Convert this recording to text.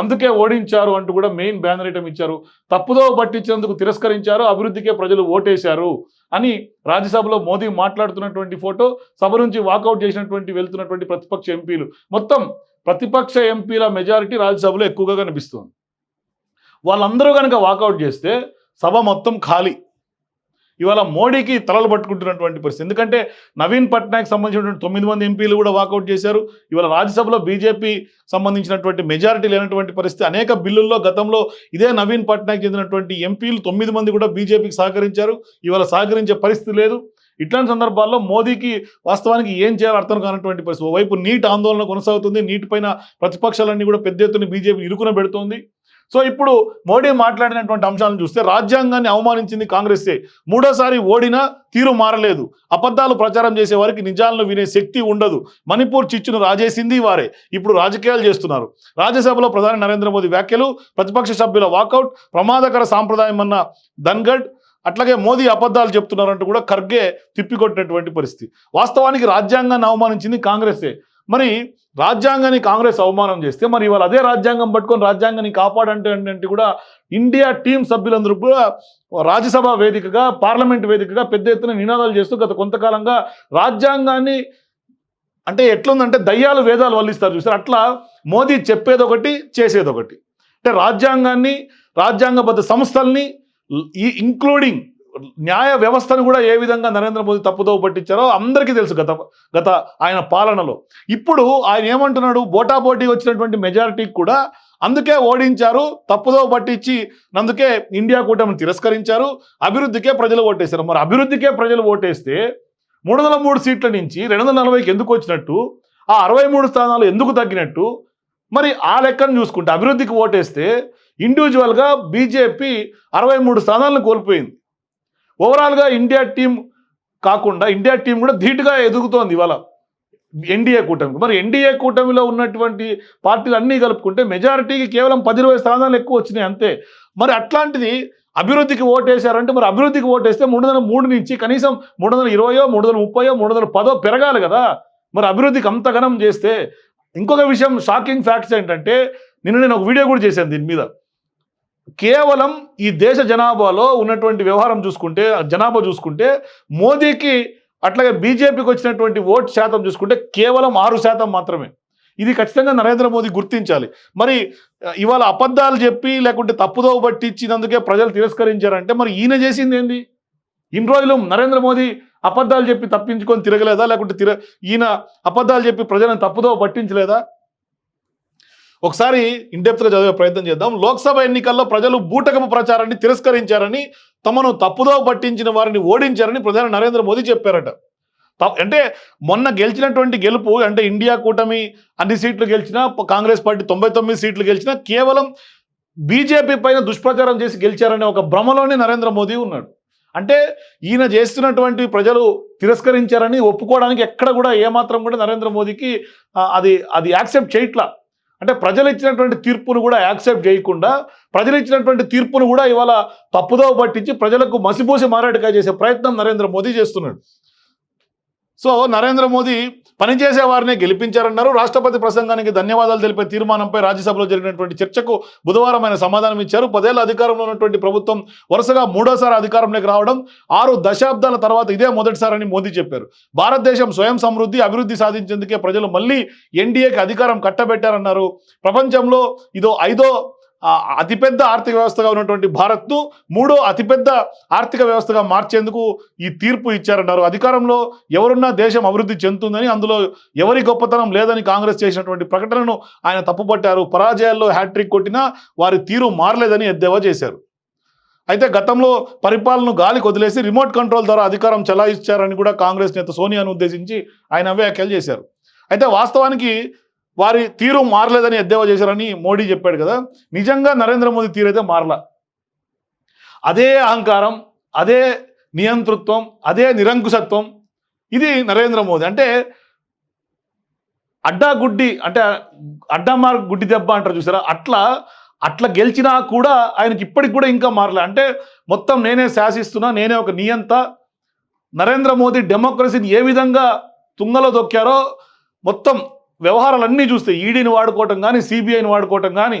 అందుకే ఓడించారు అంటూ కూడా మెయిన్ బ్యానర్ ఐటమ్ ఇచ్చారు. తప్పుదో పట్టించినందుకు తిరస్కరించారు అభివృద్ధికే ప్రజలు ఓటేశారు అని రాజ్యసభలో మోదీ మాట్లాడుతున్నటువంటి ఫోటో సభ నుంచి వాకౌట్ చేసినటువంటి వెళ్తున్నటువంటి ప్రతిపక్ష ఎంపీలు. మొత్తం ప్రతిపక్ష ఎంపీల మెజారిటీ రాజ్యసభలో ఎక్కువగా కనిపిస్తుంది. వాళ్ళందరూ కనుక వాకౌట్ చేస్తే సభ మొత్తం ఖాళీ. ఇవాళ మోడీకి తలలు పట్టుకుంటున్నటువంటి పరిస్థితి. ఎందుకంటే నవీన్ పట్నాయక్ సంబంధించినటువంటి తొమ్మిది మంది ఎంపీలు కూడా వాకౌట్ చేశారు. ఇవాళ రాజ్యసభలో బీజేపీ సంబంధించినటువంటి మెజారిటీ లేనటువంటి పరిస్థితి. అనేక బిల్లుల్లో గతంలో ఇదే నవీన్ పట్నాయక్ చెందినటువంటి ఎంపీలు తొమ్మిది మంది కూడా బీజేపీకి సహకరించారు. ఇవాళ సహకరించే పరిస్థితి లేదు. ఇట్లాంటి సందర్భాల్లో మోదీకి వాస్తవానికి ఏం చేయాలో అర్థం కానటువంటి పరిస్థితి. ఓవైపు నీట్ ఆందోళన కొనసాగుతుంది. నీటిపైన ప్రతిపక్షాలన్నీ కూడా పెద్ద ఎత్తున బీజేపీ ఇరుకున పెడుతోంది. సో ఇప్పుడు మోడీ మాట్లాడినటువంటి అంశాలను చూస్తే రాజ్యాంగాన్ని అవమానించింది కాంగ్రెసే. మూడోసారి ఓడినా తీరు మారలేదు. అబద్ధాలు ప్రచారం చేసే వారికి నిజాలను వినే శక్తి ఉండదు. మణిపూర్ చిచ్చును రాజేసింది వారే. ఇప్పుడు రాజకీయాలు చేస్తున్నారు. రాజ్యసభలో ప్రధాని నరేంద్ర మోదీ వ్యాఖ్యలు ప్రతిపక్ష సభ్యుల వాకౌట్ ప్రమాదకర సాంప్రదాయం అన్న ధన్గఢ్ అట్లాగే మోదీ అబద్ధాలు చెప్తున్నారంటూ కూడా ఖర్గే తిప్పికొట్టినటువంటి పరిస్థితి. వాస్తవానికి రాజ్యాంగాన్ని అవమానించింది కాంగ్రెసే. మరి రాజ్యాంగాన్ని కాంగ్రెస్ అవమానం చేస్తే మరి ఇవాళ అదే రాజ్యాంగం పట్టుకొని రాజ్యాంగాన్ని కాపాడంటే అంటే కూడా ఇండియా టీం సభ్యులందరూ కూడా రాజ్యసభ వేదికగా పార్లమెంట్ వేదికగా పెద్ద ఎత్తున నినాదాలు చేస్తూ గత కొంతకాలంగా రాజ్యాంగాన్ని అంటే ఎట్లుందంటే దయ్యాలు వేదాలు వల్లిస్తారు చూస్తారు అట్లా మోదీ చెప్పేది ఒకటి చేసేది ఒకటి అంటే రాజ్యాంగాన్ని రాజ్యాంగబద్ధ సంస్థల్ని ఈ ఇంక్లూడింగ్ న్యాయ వ్యవస్థను కూడా ఏ విధంగా నరేంద్ర మోదీ తప్పుదో పట్టించారో అందరికీ తెలుసు గత గత ఆయన పాలనలో. ఇప్పుడు ఆయన ఏమంటున్నాడు? బోటాబోటీ వచ్చినటువంటి మెజారిటీకి కూడా అందుకే ఓడించారు తప్పుదో పట్టించి అందుకే ఇండియా కూటమిని తిరస్కరించారు అభివృద్ధికే ప్రజలు ఓటేశారు. మరి అభివృద్ధికే ప్రజలు ఓటేస్తే మూడు వందల మూడు సీట్ల నుంచి రెండు వందల నలభైకి ఎందుకు వచ్చినట్టు? ఆ అరవై మూడు స్థానాలు ఎందుకు తగ్గినట్టు? మరి ఆ లెక్కను చూసుకుంటే అభివృద్ధికి ఓటేస్తే ఇండివిజువల్గా బీజేపీ అరవై మూడు స్థానాలను కోల్పోయింది. ఓవరాల్గా ఇండియా టీం కాకుండా ఇండియా టీం కూడా ధీటుగా ఎదుగుతోంది ఇవాళ ఎన్డీఏ కూటమి మరి ఎన్డీఏ కూటమిలో ఉన్నటువంటి పార్టీలు అన్నీ కలుపుకుంటే మెజారిటీకి కేవలం పది ఇరవై స్థానాలు ఎక్కువ వచ్చినాయి అంతే. మరి అట్లాంటిది అభివృద్ధికి ఓటేశారంటే మరి అభివృద్ధికి ఓటేస్తే మూడు వందల మూడు నుంచి కనీసం మూడు వందల ఇరవయో మూడు వందల ముప్పయో మూడు వందల పదో పెరగాలి కదా. మరి అభివృద్ధికి అంతగనం చేస్తే ఇంకొక విషయం షాకింగ్ ఫ్యాక్ట్స్ ఏంటంటే నిన్న నేను ఒక వీడియో కూడా చేశాను దీని మీద. కేవలం ఈ దేశ జనాభాలో ఉన్నటువంటి వ్యవహారం చూసుకుంటే జనాభా చూసుకుంటే మోదీకి అట్లాగే బీజేపీకి వచ్చినటువంటి ఓటు శాతం చూసుకుంటే కేవలం ఆరు శాతం మాత్రమే. ఇది ఖచ్చితంగా నరేంద్ర మోదీ గుర్తించాలి. మరి ఇవాళ అబద్ధాలు చెప్పి లేకుంటే తప్పుదోవ పట్టించినందుకే ప్రజలు తిరస్కరించారంటే మరి ఈయన చేసింది ఏంది? ఇన్ని రోజులు నరేంద్ర మోదీ అబద్ధాలు చెప్పి తప్పించుకొని తిరగలేదా? లేకుంటే తిర ఈయన అబద్ధాలు చెప్పి ప్రజలను తప్పుదోవ పట్టించలేదా? ఒకసారి ఇండెప్త్గా చదివే ప్రయత్నం చేద్దాం. లోక్సభ ఎన్నికల్లో ప్రజలు బూటకపు ప్రచారాన్ని తిరస్కరించారని తమను తప్పుదో పట్టించిన వారిని ఓడించారని ప్రధాని నరేంద్ర మోదీ చెప్పారట. అంటే మొన్న గెలిచినటువంటి గెలుపు అంటే ఇండియా కూటమి అన్ని సీట్లు గెలిచినా కాంగ్రెస్ పార్టీ తొంభై తొమ్మిది సీట్లు గెలిచినా కేవలం బీజేపీ పైన దుష్ప్రచారం చేసి గెలిచారనే ఒక భ్రమలోనే నరేంద్ర మోదీ ఉన్నాడు. అంటే ఈయన చేస్తున్నటువంటి ప్రజలు తిరస్కరించారని ఒప్పుకోవడానికి ఎక్కడ కూడా ఏమాత్రం కూడా నరేంద్ర మోదీకి అది అది యాక్సెప్ట్ చేయట్లా. అంటే ప్రజలు ఇచ్చినటువంటి తీర్పును కూడా యాక్సెప్ట్ చేయకుండా ప్రజలు ఇచ్చినటువంటి తీర్పును కూడా ఇవాళ తప్పుదోవ పట్టించి ప్రజలకు మసిపోసి మారాటగా చేసే ప్రయత్నం నరేంద్ర మోదీ చేస్తున్నాడు. సో నరేంద్ర మోదీ పనిచేసే వారిని గెలిపించారన్నారు. రాష్ట్రపతి ప్రసంగానికి ధన్యవాదాలు తెలిపే తీర్మానంపై రాజ్యసభలో జరిగినటువంటి చర్చకు బుధవారం ఆయన సమాధానం ఇచ్చారు. పదేళ్ళ అధికారంలో ఉన్నటువంటి ప్రభుత్వం వరుసగా మూడోసారి అధికారంలోకి రావడం ఆరు దశాబ్దాల తర్వాత ఇదే మొదటిసారని మోదీ చెప్పారు. భారతదేశం స్వయం సమృద్ధి అభివృద్ధి సాధించేందుకే ప్రజలు మళ్ళీ ఎన్డీఏకి అధికారం కట్టబెట్టారన్నారు. ప్రపంచంలో ఇదో ఐదో అతిపెద్ద ఆర్థిక వ్యవస్థగా ఉన్నటువంటి భారత్ను మూడో అతిపెద్ద ఆర్థిక వ్యవస్థగా మార్చేందుకు ఈ తీర్పు ఇచ్చారన్నారు. అధికారంలో ఎవరున్నా దేశం అభివృద్ధి చెందుతుందని అందులో ఎవరి గొప్పతనం లేదని కాంగ్రెస్ చేసినటువంటి ప్రకటనను ఆయన తప్పుపట్టారు. పరాజయాల్లో హ్యాట్రిక్ కొట్టినా వారి తీరు మారలేదని ఎద్దేవా చేశారు. అయితే గతంలో పరిపాలన గాలికి వదిలేసి రిమోట్ కంట్రోల్ ద్వారా అధికారం చెలాయిచ్చారని కూడా కాంగ్రెస్ నేత సోనియాను ఉద్దేశించి ఆయన వ్యాఖ్యలు చేశారు. అయితే వాస్తవానికి వారి తీరు మారలేదని ఎద్దేవా చేశారని మోడీ చెప్పాడు కదా. నిజంగా నరేంద్ర మోదీ తీరు అయితే మారలా. అదే అహంకారం అదే నియంతృత్వం అదే నిరంకుశత్వం ఇది నరేంద్ర మోదీ. అంటే అడ్డా గుడ్డి అంటే అడ్డమార్ గుడ్డి దెబ్బ అంటారు చూసారా? అట్లా అట్లా గెలిచినా కూడా ఆయనకి ఇప్పటికి కూడా ఇంకా మారలే. అంటే మొత్తం నేనే శాసిస్తున్నా నేనే ఒక నియంత. నరేంద్ర మోదీ డెమోక్రసీని ఏ విధంగా తుంగలో దొక్కారో మొత్తం వ్యవహారాలన్నీ చూస్తే ఈడీని వాడుకోవటం కానీ సిబిఐని వాడుకోవటం కానీ